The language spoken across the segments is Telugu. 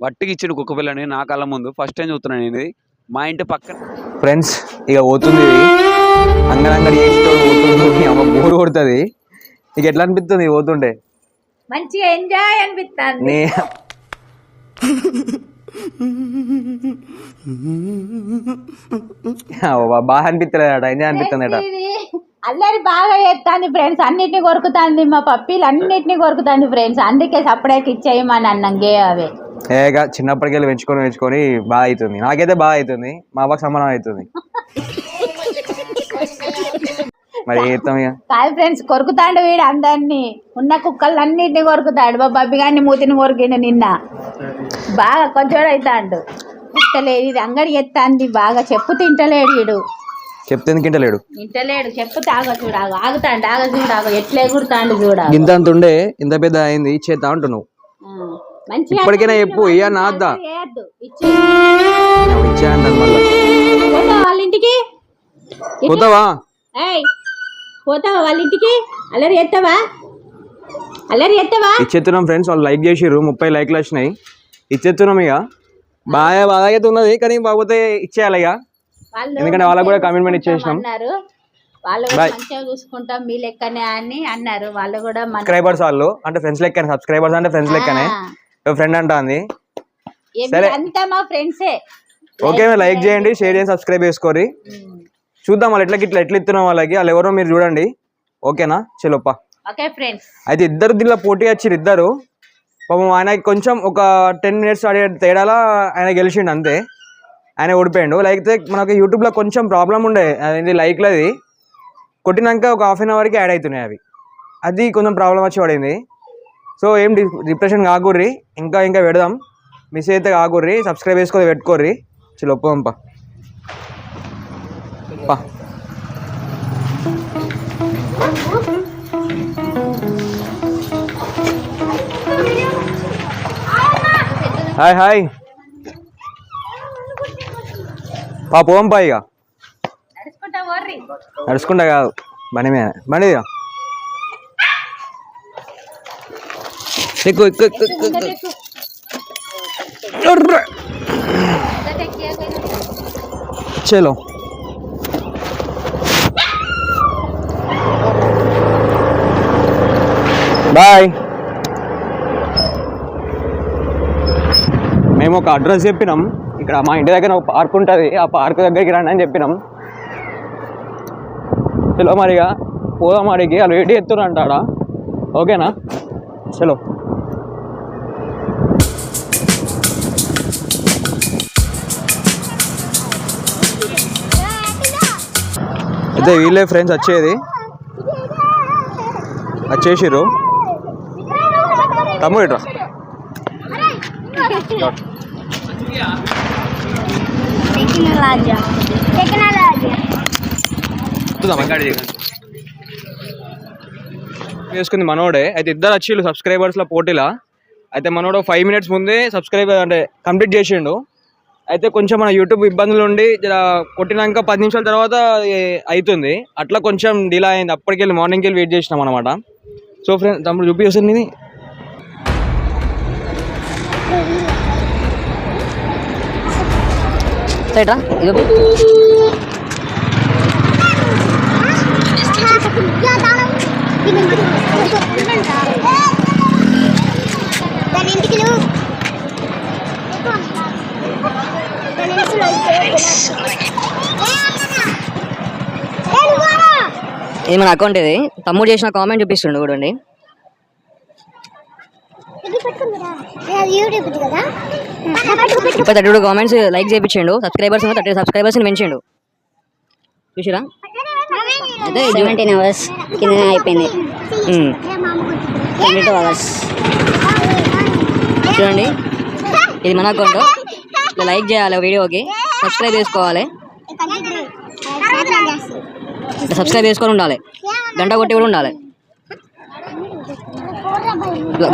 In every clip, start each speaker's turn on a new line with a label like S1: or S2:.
S1: వట్టికి ఇచ్చిండు కుక్క పిల్లని నా కళ్ళ ముందు. ఫస్ట్ టైం చూస్తున్నాను నేను ఇది మా ఇంటి పక్కన
S2: ఫ్రెండ్స్ ఇక పోతుంది అంగనంగడి పోతుంది అమ్మ బోరు కొడుతుంది. ఇక ఎట్లా అనిపిస్తుంది పోతుంటే?
S3: మంచిగా ఎంజాయ్ అనిపిస్తుంది
S2: బాగా అనిపిస్తలేదట ఎంజాయ్ అనిపిస్తుందట
S3: అల్లరి బాగా చేస్తాంది ఫ్రెండ్స్ అన్నిటిని కొరుకుతాంది మా పప్పీలు అన్నిటిని కొరుకుతాంది ఫ్రెండ్స్ అందుకే సపరేట్ ఇచ్చేయమని అన్నాం గే అవే.
S2: ఏగా చిన్నప్పటికెళ్ళి పెంచుకొని పెంచుకొని బాగా అవుతుంది నాకైతే బాగా అవుతుంది మా అవ్వకి సమానం అవుతుంది మరి
S3: కాదు ఫ్రెండ్స్ కొరుకుతాడు వీడు అందరినీ. ఉన్న కుక్కలు అన్నిటిని కొరుకుతాడు బబ్బి గారిని మూతిని కొరికిండు నిన్న. బాగా కొంచెం అవుతాడు తింటలేడు. ఇది అంగడి ఎత్తాంది. బాగా చెప్పు తింటలేడు వీడు.
S2: చెప్తే ఇంటలేడు
S3: తింటలేడు? చెప్పు తాగ చూడాగు ఆగుతాండు ఆగ చూడాగు ఎట్లా ఎగురుతాండు చూడాగు
S2: ఇంత అంత ఉండే ఇంత పెద్ద అయింది ఇచ్చేద్దా అంటున్నావు ఇప్పటికైనా చెప్పు ఇయ్య నాద్దా
S3: వాళ్ళ ఇంటికి?
S2: పోతావా?
S3: పోతావా వాళ్ళ ఇంటికి? అల్లరి ఎత్తవా అల్లరి ఎత్తవా
S2: ఇచ్చేస్తున్నాం ఫ్రెండ్స్ వాళ్ళు లైక్ చేసిర్రు ముప్పై లైక్లు వచ్చినాయి. ఇచ్చేస్తున్నాం ఇక. బాగా బాగా అయితే ఉన్నది కానీ కాకపోతే ఇచ్చేయాలి ఇక. ఎందుకంటే వాళ్ళకు కూడా కమిట్మెంట్ ఇచ్చేసినాం.
S3: వాళ్ళు. మంచిగా చూసుకుంటాం మీ లెక్కనే అని అన్నారు. వాళ్ళు కూడా
S2: సబ్స్క్రైబర్స్ వాళ్ళు అంటే ఫ్రెండ్స్ లెక్కనే సబ్స్క్రైబర్స్ అంటే ఫ్రెండ్స్ లెక్కనే. ఫ్రెండ్ అంటుంది. సరే.
S3: అంతా మా ఫ్రెండ్సే
S2: ఓకే లైక్ చేయండి. షేర్ చేయండి సబ్స్క్రైబ్ చేసుకోరి చూద్దాం వాళ్ళు ఎట్లా ఇట్లా ఎట్లా ఇస్తున్నాం వాళ్ళకి. వాళ్ళు ఎవరో మీరు చూడండి. ఓకేనా?
S3: ఓకే ఫ్రెండ్స్
S2: అయితే ఇద్దరు దీనిలో పోటీ వచ్చిర్రు ఇద్దరు. పాపం ఆయనకి కొంచెం ఒక టెన్ మినిట్స్ ఆడే తేడాలా ఆయన గెలిచిండు అంతే. ఆయన ఓడిపోయిండు. లేకపోతే మనకి యూట్యూబ్లో కొంచెం ప్రాబ్లం ఉండే. అది లైక్లది కొట్టినాక ఒక హాఫ్ అన్ అవర్కి యాడ్ అవుతున్నాయి అవి. అది కొంచెం ప్రాబ్లం వచ్చి పడింది. సో ఏం డిప్రెషన్ కాకూర్రి. ఇంకా ఇంకా పెడదాం. మిస్ అయితే కాకూర్రి. సబ్స్క్రైబ్ చేసుకొని పెట్టుకోర్రి. చలో ఒప్పుదాం పా పా. Hi hi. పా పోం పా ఇక
S3: నడుచుకుంటా
S2: కాదు. బండి మీద. బండి ఎక్కువ ఎక్కువ ఎక్కువ. చలో బాయ్ మేము ఒక అడ్రస్ చెప్పినాం. ఇక్కడ మా ఇంటి దగ్గర ఒక పార్క్ ఉంటుంది. ఆ పార్క్ దగ్గరికి రండి అని చెప్పినాం. చలో మరిగా పోదాం అడిగి వాళ్ళు వెయిట్ చేస్తున్నారు ఓకేనా? చలో. అయితే వీళ్ళే ఫ్రెండ్స్ వచ్చేది. వచ్చేసిర్రు. తమ్ముడు ఇట్రా చేసుకుంది మనోడే. అయితే ఇద్దరు వచ్చిళ్ళు సబ్స్క్రైబర్స్ల పోటీలా. అయితే మనోడు ఫైవ్ మినిట్స్ ముందే సబ్స్క్రైబ్ అంటే కంప్లీట్ చేసిండు. అయితే కొంచెం మన యూట్యూబ్ ఇబ్బందులు ఉండి జర కొట్టినాక పది నిమిషాల తర్వాత అవుతుంది అట్లా కొంచెం డిలే అయింది. అప్పటికెళ్ళి మార్నింగ్కి వెళ్ళి వెయిట్ చేసినాం అనమాట సో ఫ్రెండ్ తమ్ముడు చూపి వస్తుంది ఇది
S4: సైట్రా ఇది
S5: దాని ఇంటికి నువ్వు దాని
S4: ఇది మన అకౌంట్ ఇది తమ్ముడు చేసిన కామెంట్ చూపిస్తుండు చూడండి థర్టీ టూ కామెంట్స్ లైక్ చేయించిండు సబ్స్క్రైబర్స్ థర్టీ సబ్స్క్రైబర్స్ పెంచిండు. చూసిరా? ఇది.
S5: సెవెంటీన్ అవర్స్ కింద అయిపోయింది. ట్వంటీ టూ అవర్స్
S4: చూడండి. ఇది మన అకౌంట్ లైక్ చేయాలి వీడియోకి సబ్స్క్రైబ్ చేసుకోవాలి. సబ్స్క్రైబ్ చేసుకొని ఉండాలి. గంట కొట్టి కూడా ఉండాలి.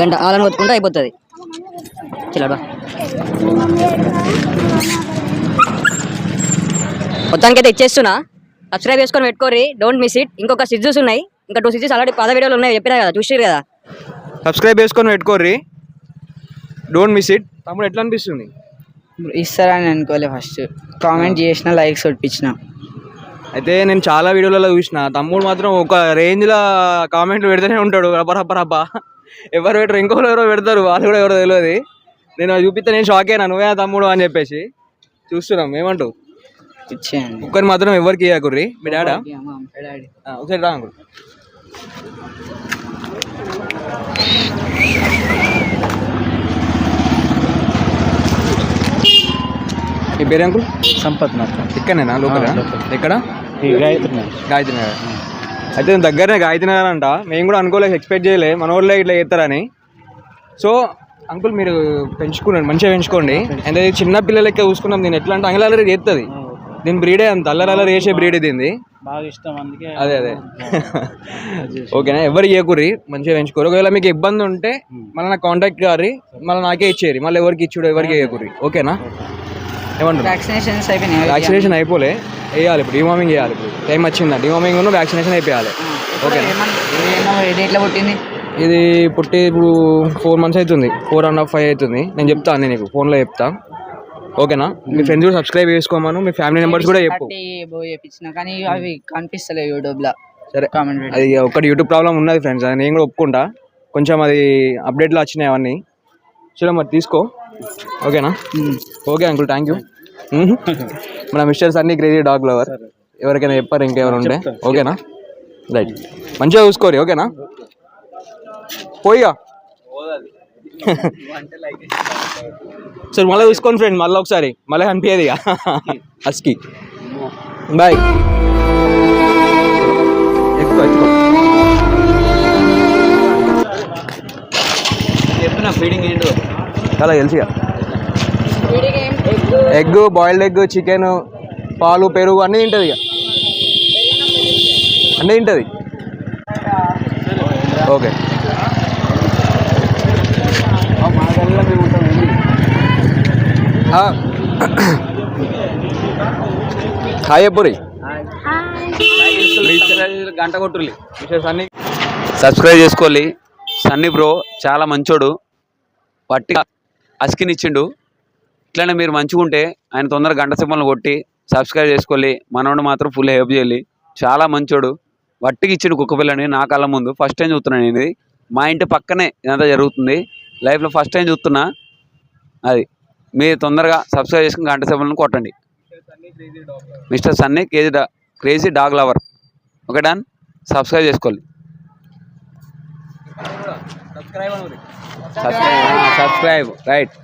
S4: గంట ఆలని కొట్టుకుంటే అయిపోతుంది. చిల్లడా మొత్తానికి అయితే ఇచ్చేస్తున్నా. సబ్స్క్రైబ్ చేసుకొని పెట్టుకోరి డోంట్ మిస్ ఇట్ ఇంకొక సిజ్జుస్ ఉన్నాయి. ఇంకా టూ సిజ్జుస్ ఆల్రెడీ పద వీడియోలు ఉన్నాయి. చెప్పినా కదా చూసిరు కదా.
S2: సబ్స్క్రైబ్ చేసుకొని పెట్టుకోర్రి. డోంట్ మిస్ ఇట్ తమ్ముడు ఎట్లా అనిపిస్తుంది?
S6: ఇస్తారని అనుకోలే ఫస్ట్. కామెంట్ చేసిన లైక్స్ కొట్టించిన
S2: అయితే నేను చాలా వీడియోలలో చూసిన. తమ్ముడు మాత్రం ఒక రేంజ్లో కామెంట్లు పెడుతూనే ఉంటాడు. రబ్బ రబ్బ రబ్బ. ఎవరు పెట్టరు? ఇంకోరు ఎవరో పెడతారు. వాళ్ళు కూడా ఎవరో తెలియదు. నేను చూపిస్తే నేను షాక్ అయినా. నువ్వే తమ్ముడు అని చెప్పేసి చూస్తున్నాం. ఏమంటావు?
S6: ఇచ్చేయండి
S2: కుక్కర్ మాత్రం ఎవరికి ఇవ్వకుర్రి మీ డాడా ఒకసారి రా అంకుల్. మీ పేరు అంకుల్?
S7: సంపత్ మాత్రం
S2: ఇక్కడనేనా? లోకల్? ఎక్కడ?
S7: గాయత్రి నగర్.
S2: గాయత్రి నగర్ అయితే దగ్గరనే గాయత్రి నగర్ అంట. మేము కూడా అనుకోలేదు ఎక్స్పెక్ట్ చేయలే. మన ఊళ్ళో ఇట్లా చేస్తారని. సో అంకుల్ మీరు పెంచుకున్నాను మంచిగా పెంచుకోండి. అంటే చిన్న పిల్లలకి చూసుకున్నాం నేను. ఎట్లా అంటే అంగళాలరీ చేస్తుంది దీని బ్రీడే అంత. అల్లరి అల్లరి చేసే బ్రీడ్ దీన్ని
S7: బాగా ఇష్టం అందుకే.
S2: అదే అదే. ఓకేనా? ఎవరు ఇవ్వకుర్రి మంచిగా పెంచుకోరు. ఒకవేళ మీకు ఇబ్బంది ఉంటే మళ్ళీ నాకు కాంటాక్ట్ కారి మళ్ళీ నాకే ఇచ్చేరి. మళ్ళీ ఎవరికి ఇచ్చుడు ఎవరికి ఇవ్వకుర్రి ఓకేనా? ఏమంటారు
S6: వ్యాక్సినేషన్స్ అయిపోయినాయి.
S2: వ్యాక్సినేషన్ అయిపోలే. వేయాలి ఇప్పుడు డివార్మింగ్ చేయాలి ఇప్పుడు. టైం వచ్చిందా? డివార్మింగ్ ఉన్న వ్యాక్సినేషన్ అయిపోయాలి.
S6: ఎట్లా పుట్టింది?
S2: ఇది పుట్టి ఇప్పుడు ఫోర్ మంత్స్ అవుతుంది ఫోర్ అండ్ హాఫ్ ఫైవ్ అవుతుంది నేను చెప్తాను నేను నీకు. ఫోన్లో చెప్తా. ఓకేనా మీ ఫ్రెండ్స్ కూడా సబ్స్క్రైబ్ చేసుకోమను. మీ ఫ్యామిలీ మెంబర్స్ కూడా చెప్పు.
S6: చేపించిన కానీ అవి కనిపిస్తలేవు యూట్యూబ్లో.
S2: సరే.
S6: కామెంట్
S2: అది ఒకటి యూట్యూబ్ ప్రాబ్లం ఉన్నది ఫ్రెండ్స్ నేను కూడా ఒప్పుకుంటా. కొంచెం అది అప్డేట్లో వచ్చినాయి అవన్నీ. సరే మరి తీసుకో. ఓకేనా? ఓకే అంకుల్ థ్యాంక్ యూ మన మిస్టర్స్ అన్ని క్రేజీ డాగ్ లవర్. ఎవరికైనా చెప్పారు ఇంకెవరు ఉంటే? ఓకేనా? రైట్. మంచిగా చూసుకోరి ఓకేనా? పోయిగా. సరే మళ్ళీ చూసుకోండి ఫ్రెండ్ మళ్ళీ ఒకసారి. మళ్ళీ కనిపించేది ఇక. అస్కి బాయ్. ఎక్కువ ఎక్కువ
S1: చెప్పిన ఫీడింగ్ ఏంటో.
S2: చాలా తెలుసు ఇక ఎగ్ బాయిల్డ్ ఎగ్ చికెన్ పాలు పెరుగు అన్నీ తింటుంది ఇక. అన్నీ తింటుంది. ఓకే. హాయ్ ఎప్పుడు
S1: గంట కొట్టుర్లి
S2: విశేష
S1: సబ్స్క్రైబ్ చేసుకోవాలి. సన్నీ బ్రో చాలా మంచోడు. పట్టిగా అసికినిచ్చిండు ఇట్లనే మీరు మంచిగా ఉంటే ఆయన తొందరగా గంట సింబల్ని కొట్టి సబ్స్క్రైబ్ చేసుకోవాలి. మనోడు మాత్రం ఫుల్ హెల్ప్ చేయాలి. చాలా మంచోడు. వట్టికి ఇచ్చిండు కుక్క పిల్లని నా కళ్ళ ముందు. ఫస్ట్ టైం చూస్తున్నాను నేను ఇది. మా ఇంటి పక్కనే ఇదంతా జరుగుతుంది. లైఫ్లో ఫస్ట్ టైం చూస్తున్నా. అది. మీరు తొందరగా సబ్స్క్రైబ్ చేసుకుని గంట సింబల్ని కొట్టండి. మిస్టర్ సన్నీ కేజీ డా crazy dog lover. Okay done? Subscribe చేసుకోవాలి. సబ్స్క్రైబ్. సబ్స్క్రైబ్. రైట్.